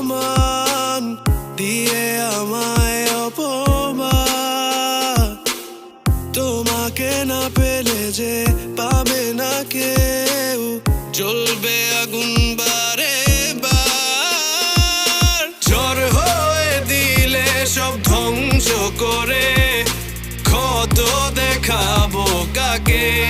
অপমান, দিয়ে আমায় অপমান। তোমাকে না পেলে যে পাবে না কেউ, জ্বলবে আগুন বারে বার। ঝড় হয়ে দিলে সব ধ্বংস করে, ক্ষত দেখাবো কাকে?